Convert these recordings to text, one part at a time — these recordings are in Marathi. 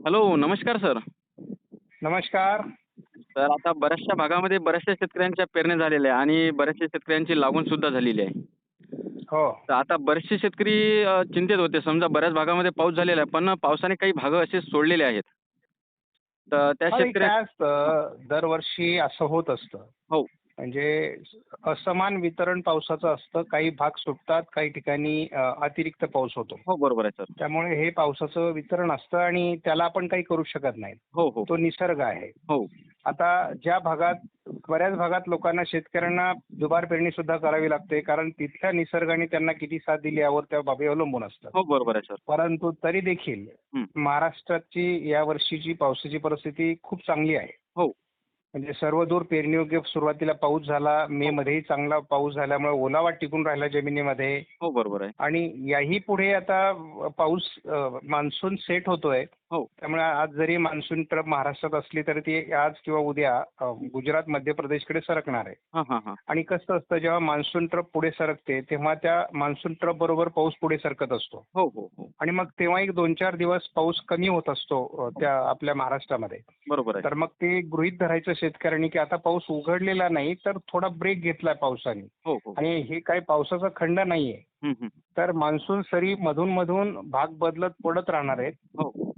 हॅलो नमस्कार सर. नमस्कार. तर आता बऱ्याचशा भागामध्ये बऱ्याचशा शेतकऱ्यांच्या पेरण्या झालेल्या आहे आणि बऱ्याचशा शेतकऱ्यांची लागवड सुद्धा झालेली आहे. हो. तर आता बरेचसे शेतकरी अ, चिंतेत होते. समजा बऱ्याच भागामध्ये पाऊस झालेला आहे पण पावसाने काही भाग असे सोडलेले आहेत. तर त्या अरे शेतकऱ्या काय असतं? दरवर्षी असं होत असतं. हो. म्हणजे असमान वितरण पावसाचं असतं. काही भाग सुटतात काही ठिकाणी अतिरिक्त पाऊस होतो. हो बरोबर आहे सर. त्यामुळे हे पावसाचं वितरण असतं आणि त्याला आपण काही करू शकत नाही. हो हो. तो निसर्ग आहे. हो. आता ज्या भागात बऱ्याच भागात लोकांना शेतकऱ्यांना दुबार पेरणी सुद्धा करावी लागते. कारण तिथल्या निसर्गाने त्यांना किती साथ दिली यावर त्या बाबी अवलंबून असतात. हो बरोबर आहे सर. परंतु तरी देखील. महाराष्ट्राची या वर्षीची पावसाची परिस्थिती खूप चांगली आहे. हो. म्हणजे सर्वदूर पेरणीयोग्य सुरुवातीला पाऊस झाला मे मध्येही चांगला पाऊस झाल्यामुळे ओलावा टिकून राहिला जमिनीमध्ये. हो बरोबर आहे. आणि याही पुढे आता पाऊस मान्सून सेट होतोय. हो त्यामुळे आज जरी मान्सून ट्रप महाराष्ट्रात असली तरी ती आज किंवा उद्या गुजरात मध्य प्रदेशकडे सरकणार आहे. हां हां हां. आणि कसं असतं जेव्हा मान्सून ट्रप पुढे सरकते तेव्हा त्या मान्सून ट्रप बरोबर पाऊस पुढे सरकत असतो. हो हो हो. आणि मग तेव्हा एक दोन चार दिवस पाऊस कमी होत असतो त्या आपल्या महाराष्ट्रामध्ये. बरोबर तर मग ते गृहीत धरायचं शेतकऱ्यांनी की आता पाऊस उघडलेला नाही तर थोडा ब्रेक घेतलाय पावसाने. हो हो. आणि हे काही पावसाचा खंड नाहीये. तर मान्सून सरी मधून मधून भाग बदलत पडत राहणार आहेत.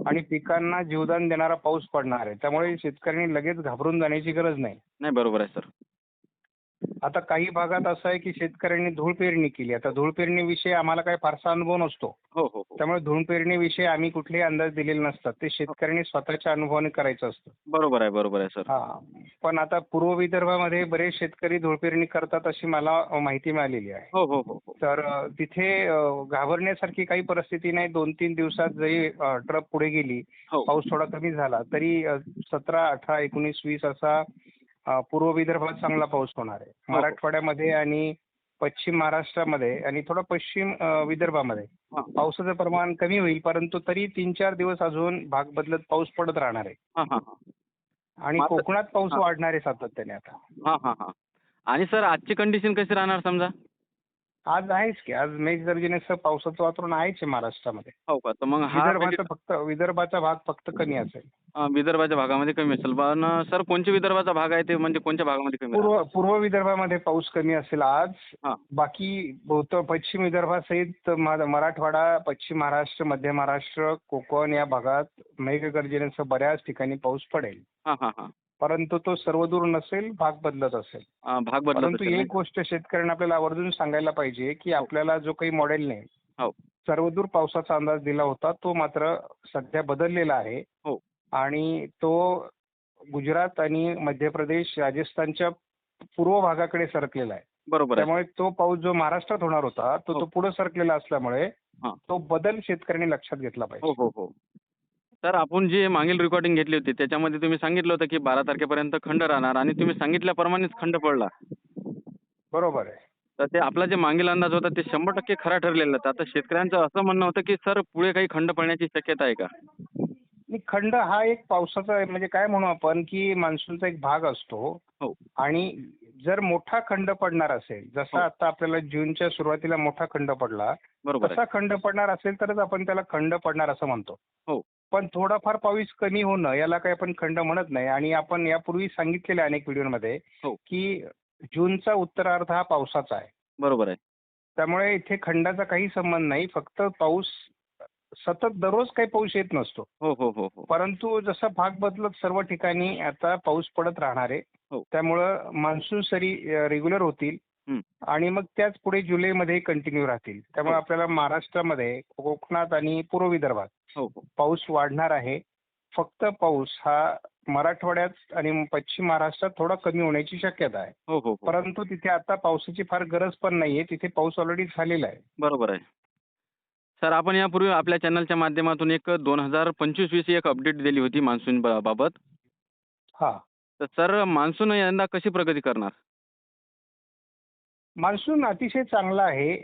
आणि पिकांना जीवदान देणारा पाऊस पडणार आहे. त्यामुळे शेतकऱ्यांनी लगेच घाबरून जाण्याची गरज नाही. नाही बरोबर आहे सर. आता काही भागात असं आहे की शेतकऱ्यांनी धूळ पेरणी केली. आता धूळ पेरणीविषयी आम्हाला काही फारसा अनुभव नसतो. हो हो हो. त्यामुळे धूळ पेरणीविषयी आम्ही कुठलेही अंदाज दिलेले नसतात. ते शेतकऱ्यांनी स्वतःच्या अनुभवाने करायचं असतं. बरोबर आहे बरोबर आहे सर. हा. पण आता पूर्व विदर्भामध्ये बरेच शेतकरी धूळ पेरणी करतात अशी मला माहिती मिळालेली आहे. हो हो हो हो. तर अ, तिथे अ, घाबरण्यासारखी काही परिस्थिती नाही. दोन तीन दिवसात जरी ट्रक पुढे गेली हो. पाऊस थोडा कमी झाला तरी सतरा अठरा एकोणीस वीस असा पूर्व विदर्भात चांगला पाऊस होणार आहे. हो. मराठवाड्यामध्ये आणि पश्चिम महाराष्ट्रामध्ये आणि थोडा पश्चिम विदर्भामध्ये हां. पावसाचं प्रमाण कमी होईल परंतु तरी तीन चार दिवस अजून भाग बदलत पाऊस पडत राहणार आहे. हां हां हां. आणि कोकणात पाऊस हां. वाढणार आहे सातत्याने आता. हां हां हां. आणि सर आजची कंडिशन कशी राहणार समजा? आज आहेच की आज मेघगर्जनेसह पावसाचं वातावरण आहेच आहे महाराष्ट्रामध्ये. हो का? तर मग हा विदर्भाचा फक्त विदर्भाचा भाग फक्त कमी असेल. अं, विदर्भाच्या भागामध्ये कमी असेल. पण सर कोणत्या विदर्भाचा भाग आहे ते म्हणजे कोणत्या भागामध्ये कमी राहणार? पूर्व पूर्व विदर्भामध्ये पाऊस कमी असेल आज. हां. बाकी बहुत पश्चिम विदर्भासहित मा- मराठवाडा पश्चिम महाराष्ट्र मध्य महाराष्ट्र कोकण या भागात मेघगर्जनेसह बऱ्याच ठिकाणी पाऊस पडेल. हां हां हां. परंतु तो सर्वदूर नसेल भाग बदलत असेल. भाग बदलत परंतु असेल. एक गोष्ट शेतकऱ्यांना आपल्याला आवर्जून सांगायला पाहिजे की आपल्याला जो काही मॉडेलने हो. सर्वदूर पावसाचा अंदाज दिला होता तो मात्र सध्या बदललेला आहे. हो. आणि तो गुजरात आणि मध्य प्रदेश राजस्थानच्या पूर्व भागाकडे सरकलेला आहे. बरोबर आहे. त्यामुळे तो पाऊस जो महाराष्ट्रात होणार होता तो हो. तो पुढे सरकलेला असल्यामुळे हां. तो बदल शेतकऱ्यांनी लक्षात घेतला हो पाहिजे. हो हो. सर आपण जी मागील रेकॉर्डिंग घेतली होती त्याच्यामध्ये तुम्ही सांगितलं होतं की बारा तारखेपर्यंत खंड राहणार आणि तुम्ही सांगितल्याप्रमाणेच खंड पडला. बरोबर आहे. तर ते आपला जे मागील अंदाज होता ते शंभर टक्के खरा ठरलेला होता. आता शेतकऱ्यांचं असं म्हणणं होतं की सर पुढे काही खंड पडण्याची शक्यता आहे का? खंड हा एक पावसाचा आहे, म्हणजे काय म्हणू आपण की मान्सूनचा एक भाग असतो. हो. आणि जर मोठा खंड पडणार असेल हो. जसा आता आपल्याला जूनच्या सुरुवातीला मोठा खंड पडला बरोबर आहे. तसा खंड पडणार असेल तरच आपण त्याला खंड पडणार असं म्हणतो. हो. पण थोडाफार पाऊस कमी होणं याला काही आपण खंड म्हणत नाही. आणि आपण यापूर्वी सांगितलेलं अनेक व्हिडिओमध्ये हो. की जूनचा उत्तरार्ध हा पावसाचा आहे. बरोबर आहे. त्यामुळे इथे खंडाचा काही संबंध नाही. फक्त पाऊस सतत दररोज काही पाऊस येत नसतो. हो हो हो हो. परंतु जसा भाग बदलत सर्व ठिकाणी आता पाऊस पडत राहणार आहे. हो. त्यामुळं मान्सून सरी रेग्युलर होतील. आणि मग त्याच पुढे जुलैमध्ये कंटिन्यू राहतील. त्यामुळे हो. आपल्याला महाराष्ट्रामध्ये कोकणात आणि पूर्व विदर्भात हो हो. पाऊस वाढणार आहे. फक्त पाऊस हा मराठवाड्यात आणि पश्चिम महाराष्ट्रात थोडा कमी होण्याची शक्यता आहे. हो हो हो. परंतु तिथे आता पावसाची फार गरज पण नाहीये. तिथे पाऊस ऑलरेडी झालेला आहे. बरोबर आहे. सर आपण यापूर्वी आपल्या चॅनलच्या माध्यमातून एक दोन हजार पंचवीस वीस एक अपडेट दिली होती मान्सून बाबत हा. तर सर मान्सून यंदा कशी प्रगती करणार? मान्सून अतिशय चांगला आहे.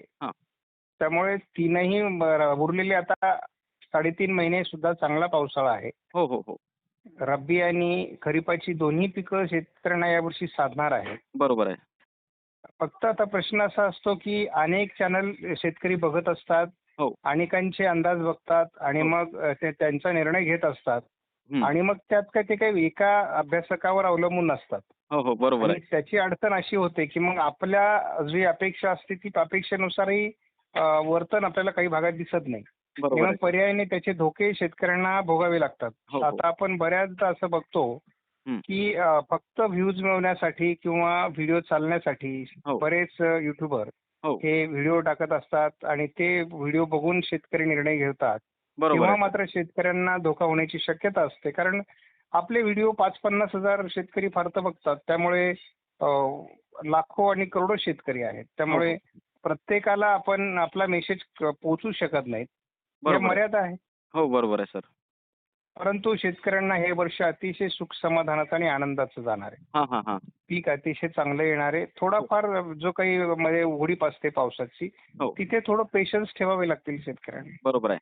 त्यामुळे तीनही उरलेले आता साडेतीन महिने सुद्धा चांगला पावसाळा आहे. हो हो हो. रब्बी आणि खरीपाची दोन्ही पिकं शेतकऱ्यांना यावर्षी साधणार आहे बरोबर आहे. फक्त आता प्रश्न असा असतो की अनेक चॅनल शेतकरी बघत असतात. हो. अनेकांचे अंदाज बघतात आणि हो. मग त्यांचा निर्णय घेत असतात. आणि मग त्यात काय ते काही एका अभ्यासकावर अवलंबून नसतात. हो हो बरोबर आणि त्याची अडचण अशी होते की मग आपल्या जी अपेक्षा असते ती अपेक्षेनुसारही वर्तन आपल्याला काही भागात दिसत नाही. आहे. पर्यायाने त्याचे धोके शेतकऱ्यांना भोगावे लागतात. हो. आता आपण बऱ्याचदा असं बघतो. की फक्त व्ह्यूज मिळवण्यासाठी किंवा व्हिडिओ चालण्यासाठी. बरेच युट्यूबर हे व्हिडिओ टाकत असतात आणि ते व्हिडिओ बघून शेतकरी निर्णय घेतात. आहे. मात्र शेतकऱ्यांना धोका होण्याची शक्यता असते. कारण आपले व्हिडिओ पाच पन्नास हजार शेतकरी फार तर बघतात. त्यामुळे लाखो आणि करोडो शेतकरी आहेत. त्यामुळे हो. प्रत्येकाला आपण आपला मेसेज पोहोचू शकत नाहीत. आहे. मर्यादा आहे. हो बरोबर आहे सर. परंतु शेतकऱ्यांना हे वर्ष अतिशय सुख समाधानाचं आणि आनंदाचं जाणार आहे. हां हां हां. पीक अतिशय चांगलं येणार आहे. थोडाफार जो काही मध्ये उघडीप असते पावसाची हो. तिथे थोडं पेशन्स ठेवावे लागतील शेतकऱ्यांनी. बरोबर आहे.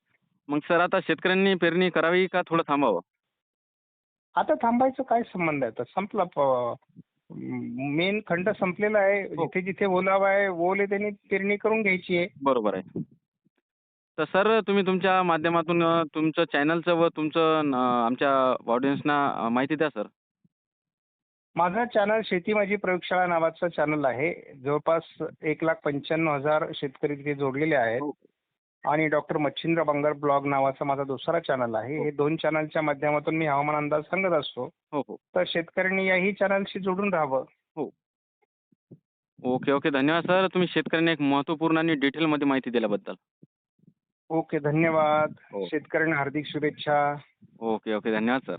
मग सर आता शेतकऱ्यांनी पेरणी करावी का थोडं थांबावं? आता थांबायचं काय संबंध आहे? आता संपला मेन खंड संपलेला आहे. हो. जिथे जिथे ओलावा आहे ओल आहे त्यांनी पेरणी करून घ्यायची आहे. बरोबर आहे. तर सर तुम्ही तुमच्या माध्यमातून तुमचं चॅनलचं व तुमचं आमच्या ऑडियन्सना माहिती द्या सर. माझा चॅनल शेती माझी प्रयोगशाळा नावाचं चॅनल आहे. जवळपास एक लाख पंच्याण्णव हजार शेतकरी तिथे जोडलेले आहेत. हो. आणि डॉक्टर मच्छिंद्र बंगार ब्लॉग नावाचा माझा दुसरा चॅनल आहे. हो. हे दोन चॅनलच्या माध्यमातून मी हवामान अंदाज सांगत असतो. हो हो. तर शेतकऱ्यांनी याही चॅनलशी जोडून राहावं. Okay okay. धन्यवाद सर. तुम्ही शेतकऱ्यांना एक महत्त्वपूर्ण आणि डिटेलमध्ये माहिती दिल्याबद्दल. ओके धन्यवाद. हो. शेतकऱ्यांना हार्दिक शुभेच्छा. Okay okay. धन्यवाद सर.